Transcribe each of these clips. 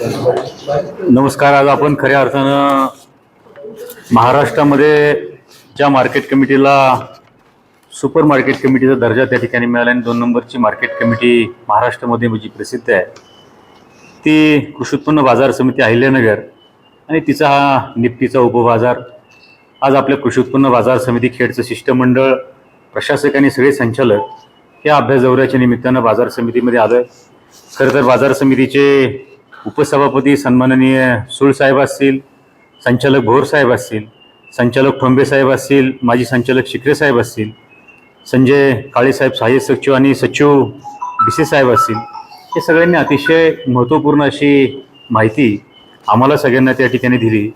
नमस्कार आज आपण खऱ्या अर्थानं महाराष्ट्रामध्ये ज्या मार्केट कमिटीला सुपर मार्केट कमिटीचा दर्जा त्या ठिकाणी मिळाला आणि दोन नंबरची मार्केट कमिटी महाराष्ट्रामध्ये जी प्रसिद्ध आहे. ती कृषी उत्पन्न बाजार समिती अहिल्यानगर आणि तिचा हा निफ्टीचा उपबाजार आज आपल्या कृषी उत्पन्न बाजार समिती खेडचं शिष्टमंडळ प्रशासक आणि सगळे संचालक या अभ्यास दौऱ्याच्या निमित्तानं बाजार समितीमध्ये आलं खरं तर बाजार समितीचे उपसभापती सन्माननीय सुळसाहेब असतील संचालक भोर साहेब असतील संचालक ठोंबे साहेब असतील माजी संचालक शिखरे साहेब असतील संजय काळेसाहेब सहाय्यक सचिव आणि सचिव भिसे साहेब असतील हे सगळ्यांनी अतिशय महत्त्वपूर्ण अशी माहिती आम्हाला सगळ्यांना त्या ठिकाणी दिली.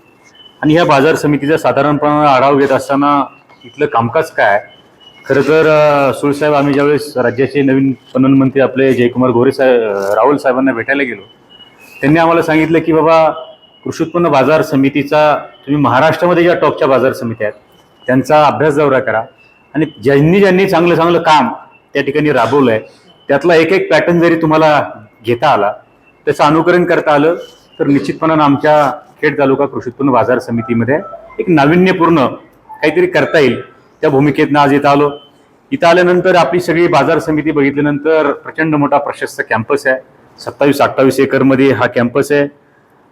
आणि ह्या बाजार समितीचा साधारणपणे आढावा घेत असताना इथलं कामकाज काय? खरं तर सुळसाहेब आम्ही ज्यावेळेस राज्याचे नवीन पणन मंत्री आपले जयकुमार गोरे साहेब राहुल साहेबांना भेटायला गेलो त्यांनी आम्हाला सांगितलं की बाबा कृषी उत्पन्न बाजार समितीचा तुम्ही महाराष्ट्रामध्ये ज्या टॉपच्या बाजार समित्या आहेत त्यांचा अभ्यास दौरा करा. आणि ज्यांनी ज्यांनी चांगलं चांगलं काम त्या ठिकाणी राबवलं आहे त्यातला एक एक पॅटर्न जरी तुम्हाला घेता आला त्याचं अनुकरण करता आलं तर निश्चितपणानं आमच्या खेड तालुका कृषी उत्पन्न बाजार समितीमध्ये एक नाविन्यपूर्ण काहीतरी करता येईल. त्या भूमिकेतनं आज इथं आलो. इथं आल्यानंतर आपली सगळी बाजार समिती बघितल्यानंतर प्रचंड मोठा प्रशस्त कॅम्पस आहे. सत्तावीस अठ्ठावीस एकरमध्ये हा कॅम्पस आहे.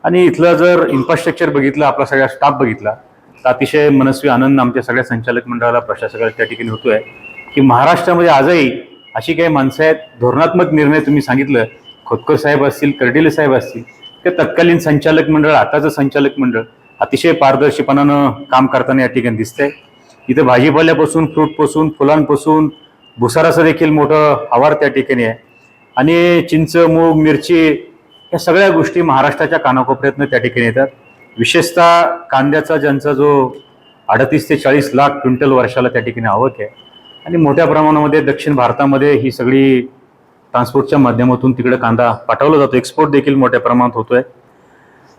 आणि इथलं जर इन्फ्रास्ट्रक्चर बघितलं आपला सगळा स्टाफ बघितला तर अतिशय मनस्वी आनंद आमच्या सगळ्या संचालक मंडळाला प्रशासकाला त्या ठिकाणी होतोय. की महाराष्ट्रामध्ये आजही अशी काही माणसं आहेत धोरणात्मक निर्णय तुम्ही सांगितलं खोतकर साहेब असतील कर्डिले साहेब असतील ते तत्कालीन संचालक मंडळ आताचं संचालक मंडळ अतिशय पारदर्शीपणानं काम करताना या ठिकाणी दिसतंय. इथं भाजीपाल्यापासून फ्रूटपासून फुलांपासून भुसाराचं देखील मोठं आवार त्या ठिकाणी आहे. आणि चिंच मूग मिरची या सगळ्या गोष्टी महाराष्ट्राच्या कानाकोपऱ्यातनं त्या ठिकाणी येतात. विशेषतः कांद्याचा ज्यांचा जो अडतीस ते चाळीस लाख क्विंटल वर्षाला त्या ठिकाणी आवक आहे. आणि मोठ्या प्रमाणामध्ये दक्षिण भारतामध्ये ही सगळी ट्रान्सपोर्टच्या माध्यमातून तिकडे कांदा पाठवला जातो. एक्सपोर्ट देखील मोठ्या प्रमाणात होतोय.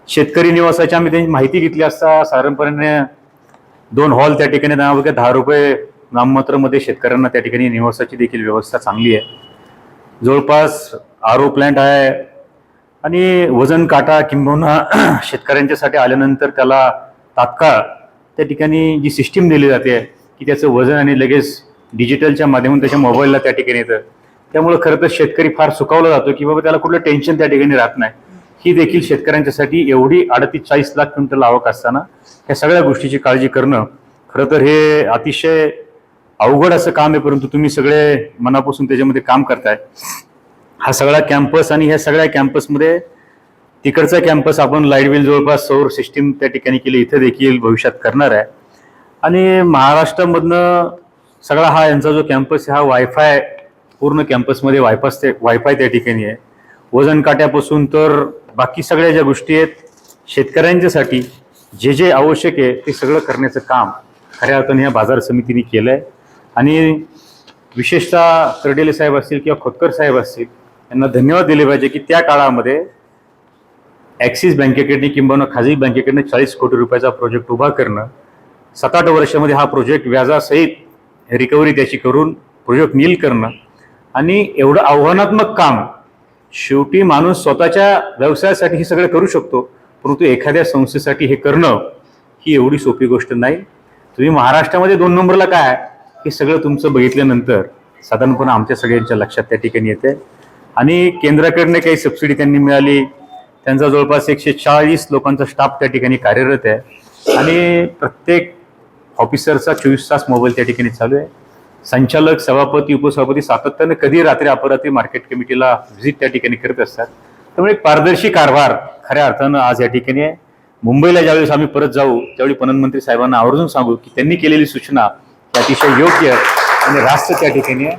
शेतकरी निवासाची आम्ही त्यांची माहिती घेतली असता साधारणपणे दोन हॉल त्या ठिकाणी दहा दहा रुपये नाममात्रमध्ये शेतकऱ्यांना त्या ठिकाणी निवासाची देखील व्यवस्था चांगली आहे. जवळपास आर ओ प्लॅन्ट आहे. आणि वजन काटा किंबहुना शेतकऱ्यांच्यासाठी आल्यानंतर त्याला तात्काळ त्या ठिकाणी जी सिस्टीम दिली जाते की त्याचं वजन आणि लगेच डिजिटलच्या माध्यमातून त्याच्या मोबाईलला त्या ठिकाणी येतं. त्यामुळं खरं तर शेतकरी फार सुकावला जातो की बाबा त्याला कुठलं टेन्शन त्या ठिकाणी राहत नाही. ही देखील शेतकऱ्यांच्यासाठी एवढी अडतीस चाळीस लाख क्विंटल आवक असताना ह्या सगळ्या गोष्टीची काळजी करणं खरं तर हे अतिशय अवघड असं काम आहे परंतु तुम्ही सगळे मनापासून त्याच्यामध्ये काम करताय. हा सगळा कॅम्पस आणि ह्या सगळ्या कॅम्पसमध्ये तिकडचा कॅम्पस आपण लाइट बिल जवळपास सौर सिस्टीम त्या ठिकाणी केली इथं देखील भविष्यात करणार आहे. आणि महाराष्ट्रामधनं सगळा हा यांचा जो कॅम्पस आहे हा वायफाय पूर्ण कॅम्पसमध्ये वायफास ते वायफाय त्या ठिकाणी आहे. वजन काट्यापासून तर बाकी सगळ्या ज्या गोष्टी आहेत शेतकऱ्यांच्यासाठी जे जे आवश्यक आहे ते सगळं करण्याचं काम खऱ्या अर्थाने या बाजार समितीने केलं आहे आणि विशेषतः कर्डेले साहेब असतील किंवा खोतकर साहेब असतील यांना धन्यवाद दिले पाहिजे की त्या काळामध्ये ॲक्सिस बँकेकडनं किंबहुना खाजगी बँकेकडनं चाळीस कोटी रुपयाचा प्रोजेक्ट उभा करणं सात आठ वर्षामध्ये हा प्रोजेक्ट व्याजासहित रिकव्हरी त्याची करून प्रोजेक्ट नील करणं आणि एवढं आव्हानात्मक काम शेवटी माणूस स्वतःच्या व्यवसायासाठी हे सगळं करू शकतो परंतु एखाद्या संस्थेसाठी हे करणं ही एवढी सोपी गोष्ट नाही. तुम्ही महाराष्ट्रामध्ये दोन नंबरला काय आहे, हे सगळं तुमचं बघितल्यानंतर साधारणपणे आमच्या सगळ्यांच्या लक्षात त्या ठिकाणी येते. आणि केंद्राकडनं काही सबसिडी त्यांनी मिळाली. त्यांचा जवळपास एकशे चाळीस लोकांचा स्टाफ त्या ठिकाणी कार्यरत आहे. आणि प्रत्येक ऑफिसरचा चोवीस तास मोबाईल त्या ठिकाणी चालू आहे. संचालक सभापती उपसभापती सातत्यानं कधी रात्री अपरात्री मार्केट कमिटीला व्हिजिट त्या ठिकाणी करत असतात. त्यामुळे एक पारदर्शी कारभार खऱ्या अर्थानं आज या ठिकाणी आहे. मुंबईला ज्यावेळेस आम्ही परत जाऊ त्यावेळी पणनमंत्री साहेबांना आवर्जून सांगू की त्यांनी केलेली सूचना अतिशय योग्य आणि रास्त त्या ठिकाणी आहे.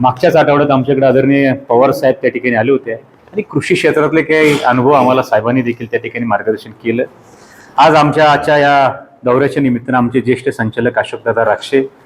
मागच्याच आठवड्यात आमच्याकडे आदरणीय पवार साहेब त्या ठिकाणी आले होते आणि कृषी क्षेत्रातले काही अनुभव आम्हाला साहेबांनी देखील त्या ठिकाणी मार्गदर्शन केलं. आज आमच्या आजच्या या दौऱ्याच्या निमित्तानं आमचे ज्येष्ठ संचालक अशोकदादा राक्षे